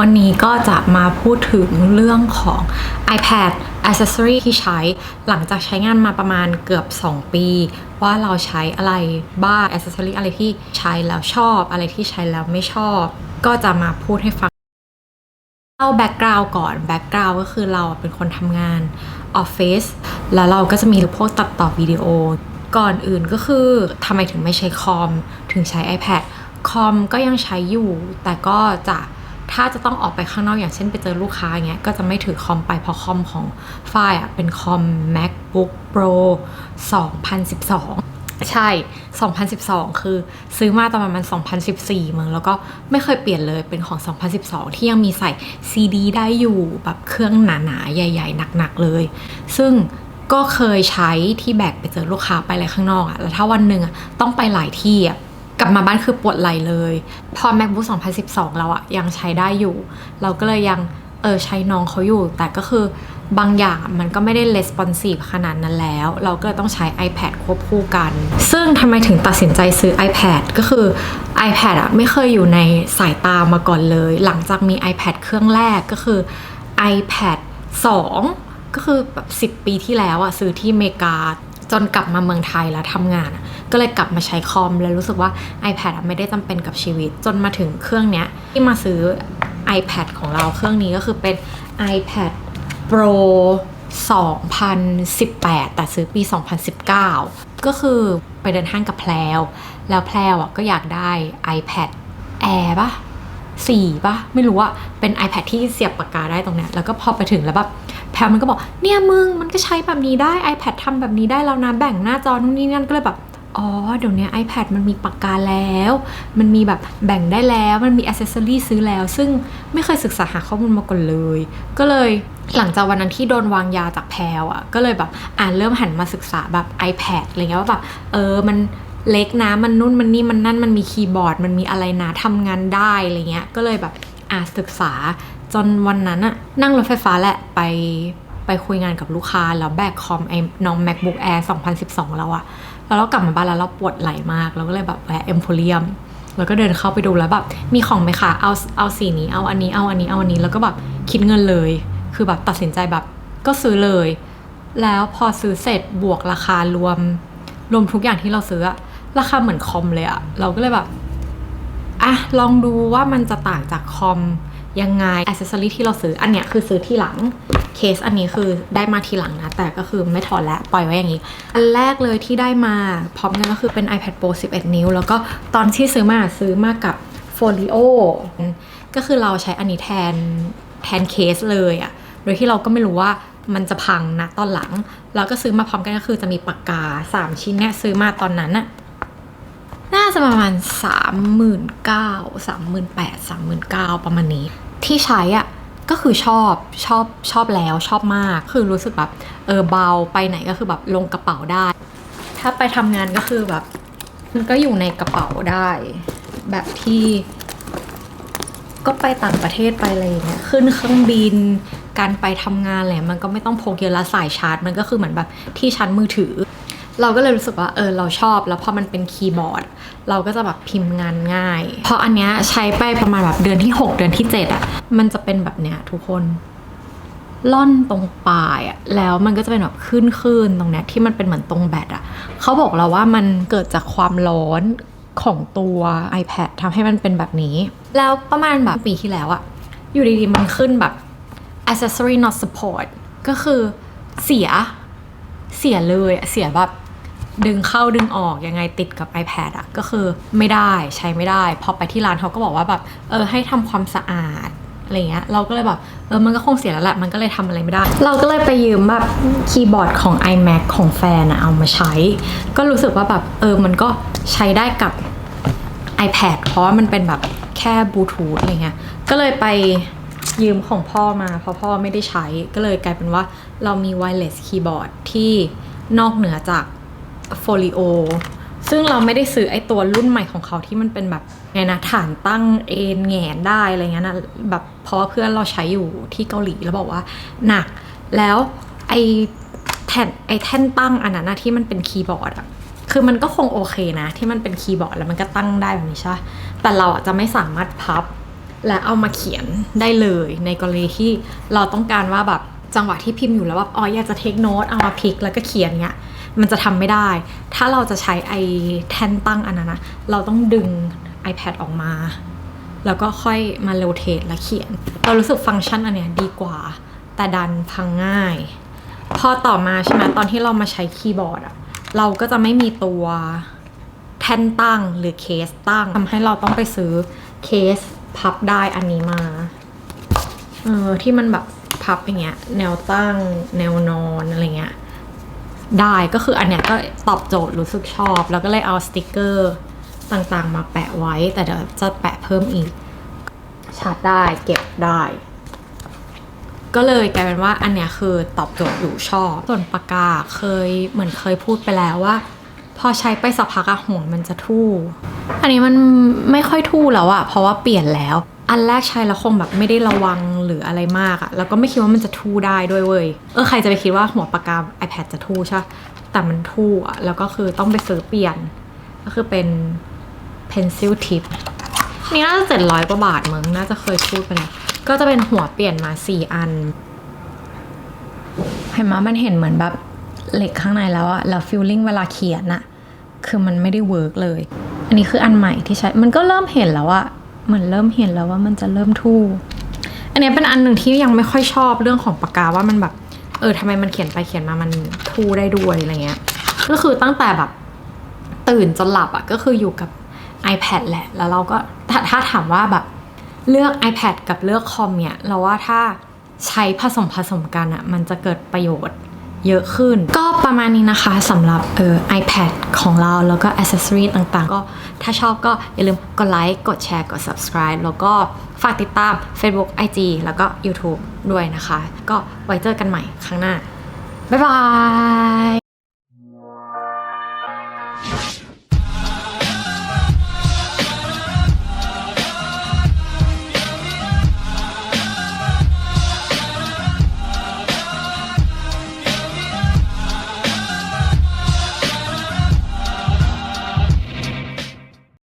วันนี้ก็จะมาพูดถึงเรื่องของ iPad accessory ที่ใช้หลังจากใช้งานมาประมาณเกือบ 2 ปี ว่าเราใช้อะไรบ้าง accessory อะไรที่ใช้แล้วชอบ อะไรที่ใช้แล้วไม่ชอบ ก็จะมาพูดให้ฟังเล่าแบ็กกราว n ์ก่อนแบ็กกราว n ์ก็คือเราเป็นคนทำงานออฟฟิศแล้วเราก็จะมีพวกตัดต่อวิดีโอ ก่อนอื่นก็คือทำไมถึงไม่ใช้คอม ถึงใช้ iPad คอมก็ยังใช้อยู่ แต่ก็จะ ถ้าจะต้องออกไปข้างนอกอย่างเช่นไปเจอลูกค้าเงี้ยก็จะไม่ถือคอมไปเพราะคอมของฝ้ายอะเป็นคอม MacBook Pro 2012 ใช่ 2012 คือซื้อมาตอนประมาณ 2014เมืองแล้วก็ไม่เคยเปลี่ยนเลยเป็นของ 2012 ที่ยังมีใส่ CD ได้อยู่แบบเครื่องหนาๆ ใหญ่ๆ หนักๆ เลย ซึ่งก็เคยใช้ที่แบกไปเจอลูกค้าไปอะไรข้างนอกอะแล้วถ้าวันหนึ่งอะต้องไปหลายที่อะ กลับมาบ้านคือปวดไหลเลย พอ MacBook 2012 เราอะยังใช้ได้อยู่ เราก็เลยยังเออใช้น้องเขาอยู่ แต่ก็คือบางอย่างมันก็ไม่ได้ responsive ขนาดนั้นแล้ว เราก็ต้องใช้ iPad ควบคู่กัน ซึ่งทำไมถึงตัดสินใจซื้อ iPad ก็คือ iPad อะไม่เคยอยู่ในสายตามาก่อนเลย หลังจากมี iPad เครื่องแรกก็คือ iPad 2 ก็คือแบบ10 ปีที่แล้วอะซื้อที่อเมริกา จนกลับมาเมืองไทยแล้วทำงาน ก็เลยกลับมาใช้คอม แล้วรู้สึกว่า iPad ไม่ได้จำเป็นกับชีวิต จนมาถึงเครื่องเนี้ย ที่มาซื้อ iPad ของเราเครื่องนี้ก็คือเป็น iPad Pro 2018 แต่ซื้อปี 2019 ก็คือไปเดินห้างกับแพลว แล้วแพลวอะก็อยากได้ iPad Air ปะ สี่ปะไม่รู้อะเป็น iPad ที่เสียบปากกาได้ตรงเนี้ยแล้วก็พอไปถึงแล้วแบบแพลวมันก็บอกเนี่ยมึงมันก็ใช้แบบนี้ได้ iPad ทำแบบนี้ได้แล้วนะแบ่งหน้าจอนู่นนี่นั่นก็เลยแบบอ๋อเดี๋ยวนี้ iPad มันมีปากกาแล้ว มันมีแบบแบ่งได้แล้ว มันมีอ c เซสซอรีซื้อแล้ว ซึ่งไม่เคยศึกษาหาข้อมูลมาก่อนเลย ก็เลยหลังจากวันนั้นที่โดนวางยาจากแพลวอะ่ะ ก็เลยแบบอ่านเริ่มหันมาศึกษาแบบ iPad อะไรเงี้ยว่าแบบเออมัน เล็กนะ มันนุ่นมันนี่มันนั่นมันมีคีย์บอร์ด มันมีอะไรนะทำงานได้อะไรเงี้ย ก็เลยแบบอ่าศึกษาจนวันนั้นอะนั่งรถไฟฟ้าแหละไปไปคุยงานกับลูกค้า แล้วแบกคอมไอ้น้อง MacBook Air 2012 แล้วอะแล้วเรากลับมาบ้านแล้วเราปวดไหล่มาก เราก็เลยแบบแวะเอ็มโพเรียมแล้วก็เดินเข้าไปดูแล้วแบบมีของไหมคะเอาเอาสีนี้เอาอันนี้เอาอันนี้เอาอันนี้แล้วก็แบบคิดเงินเลย คือแบบตัดสินใจแบบก็ซื้อเลย แล้วพอซื้อเสร็จบวกราคารวม รวมทุกอย่างที่เราซื้ออะ ราคาเหมือนคอมเลยอะเราก็เลยแบบอะลองดูว่ามันจะต่างจากคอมยังไงอ c เซสซอรี่ที่เราซื้ออันเนี้ยคือซื้อที่หลังเคสอันนี้คือได้มาทีหลังนะ แต่ก็คือไม่ถอดแล้วปล่อยไว้อย่างนี้ อันแรกเลยที่ได้มาพร้อมกันก็คือเป็น iPad Pro 11 นิ้ว แล้วก็ตอนที่ซื้อมาซื้อมากับ Folio ก็คือเราใช้อันนี้แทนแทนเคสเลยอะโดยที่เราก็ไม่รู้ว่ามันจะพังนะตอนหลังแล้วก็ซื้อมาพร้อมกันก็คือจะมีปากกา 3 ชิ้นเนี่ยซื้อมาตอนนั้นอะ จะประมาณสามหมื่นเก้าสามหมื่นแปดสามหมื่นเก้าประมาณนี้ ที่ใช้อะ่ะก็คือชอบชอบชอบแล้วชอบมาก คือรู้สึกแบบเออเบาไปไหนก็คือแบบลงกระเป๋าได้ ถ้าไปทำงานก็คือแบบมันก็อยู่ในกระเป๋าได้ แบบที่ ก็ไปต่างประเทศไปอะไรอย่างเงี้ยขึ้นเครื่องบิน การไปทำงานอะไรมันก็ไม่ต้องพกเยอะละสายชาร์จ มันก็คือเหมือนแบบที่ชั้นมือถือ เราก็เลยรู้สึกว่าเออเราชอบแล้วพอมันเป็นคีย์บอร์ด เราก็จะแบบพิมพ์งานง่าย เพราะอันเนี้ยใช้ไปประมาณแบบเดือนที่ 6 เดือนที่ 7อะ่ะมันจะเป็นแบบเนี้ยทุกคนล่อนตรงปลายอะแล้วมันก็จะเป็นแบบขึ้นขึ้นตรงเนี้ยที่มันเป็นเหมือนตรงแบตอะเขาบอกเราว่ามันเกิดจากความร้อนของตัว iPad ทำให้มันเป็นแบบนี้ แล้วประมาณแบบปีที่แล้วอะอยู่ดีๆ มันขึ้นแบบ accessory not support ก็คือเสียเสียเลยเสียแบบ ดึงเข้าดึงออกยังไงติดกับ iPad อะก็คือไม่ได้ใช้ไม่ได้ พอไปที่ร้านเขาก็บอกว่าแบบเออให้ทำความสะอาดอะไรเงี้ยเราก็เลยแบบเออมันก็คงเสียแล้วแหละมันก็เลยทำอะไรไม่ได้ เราก็เลยไปยืมแบบคีย์บอร์ดของ iMac ของแฟนอะเอามาใช้ ก็รู้สึกว่าแบบเออมันก็ใช้ได้กับ iPad เพราะว่ามันเป็นแบบแค่บลูทูธอะไรเงี้ยก็เลยไปยืมของพ่อมาเพราะพ่อไม่ได้ใช้ก็เลยกลายเป็นว่าเรามี wireless keyboard ที่นอกเหนือจาก Folio ซึ่งเราไม่ได้ซื้อไอตัวรุ่นใหม่ของเขาที่มันเป็นแบบไงนะฐานตั้งเอ็นแงนได้อะไรเงี้ยนะแบบเพราะเพื่อนเราใช้อยู่ที่เกาหลีแล้วบอกว่าหนักแล้วไอแท่นไอแท่นตั้งอันนั้นนะที่มันเป็นคีย์บอร์ดอะคือมันก็คงโอเคนะ ที่มันเป็นคีย์บอร์ดแล้วมันก็ตั้งได้แบบนี้ใช่แต่เราอะจะไม่สามารถพับและเอามาเขียนได้เลยในกรณีที่เราต้องการว่าแบบ จังหวะที่พิมพ์อยู่แล้วแบบอ๋ออยากจะเทคโน e เอามาพลิกแล้วก็เขียนเงี้ยมันจะทำไม่ได้ ถ้าเราจะใช้ไอแท่นตั้งอันนั้นนะเราต้องดึง iPad ออกมา แล้วก็ค่อยมาโรเทและเขียน เรารู้สึกฟังก์ชันอันเนี้ยดีกว่า แต่ดันพังง่าย พอต่อมาใช่ไหมตอนที่เรามาใช้คีย์บอร์ดอะเราก็จะไม่มีตัวแท่นตั้งหรือเคสตั้งทำให้เราต้องไปซื้อเคสพับได้อันนี้มา เออที่มันแบบ พับอย่างเงี้ย แนวตั้ง แนวนอนอะไรเงี้ย ได้ก็คืออันเนี้ยก็ตอบโจทย์รู้สึกชอบ แล้วก็เลยเอาสติกเกอร์ต่างๆ มาแปะไว้ แต่เดี๋ยวจะแปะเพิ่มอีก ชาร์จได้เก็บได้ ก็เลยกลายเป็นว่าอันเนี้ยคือตอบโจทย์อยู่ชอบ ส่วนปากกาเคยเหมือนเคยพูดไปแล้วว่า พอใช้ไปสักพักอะหัวมันจะทู่ อันนี้มันไม่ค่อยทู่แล้วอะเพราะว่าเปลี่ยนแล้ว อันแรกใช้แล้วคงแบบไม่ได้ระวังหรืออะไรมากอะแล้วก็ไม่คิดว่ามันจะทู่ได้ด้วยเว้ย เออใครจะไปคิดว่าหัวปากกา iPad จะทู่ใช่ แต่มันทู่อะแล้วก็คือต้องไปซื้อเปลี่ยน ก็คือเป็น pencil tip นี่น่าจะเจ็ดร้อยกว่าบาทมึงน่าจะเคยพูดไปแล้วก็จะเป็นหัวเปลี่ยนมาสี่อัน เห็นไหมมันเห็นเหมือนแบบเหล็กข้างในแล้วอะแล้วฟิลลิ่งเวลาเขียนอะคือมันไม่ได้เวิร์กเลย อันนี้คืออันใหม่ที่ใช้ มันก็เริ่มเห็นแล้วอะ เหมือนเริ่มเห็นแล้วว่ามันจะเริ่มทู่ อันนี้เป็นอันหนึ่งที่ยังไม่ค่อยชอบเรื่องของปากกาว่ามันแบบ เออทำไมมันเขียนไปเขียนมามันทู่ได้ด้วยอะไรเงี้ย ก็คือตั้งแต่แบบตื่นจนหลับอะก็คืออยู่กับ iPad แหละ แล้วเราก็ถ้าถ้าถามว่าแบบเลือก iPad กับเลือกคอมเนี่ย เราว่าถ้าใช้ผสมผสมกันอะมันจะเกิดประโยชน์เยอะขึ้น ก็ ประมาณนี้นะคะสำหรับเออ iPad ของเราแล้วก็อ c c e s s o r y ต่างๆ ก็ถ้าชอบก็อย่าลืมกดไลค์ กดแชร์ กด subscribe แล้วก็ฝากติดตาม Facebook IG แล้วก็ YouTube ด้วยนะคะ ก็ไว้เจอกันใหม่ครั้งหน้า บ๊ายบาย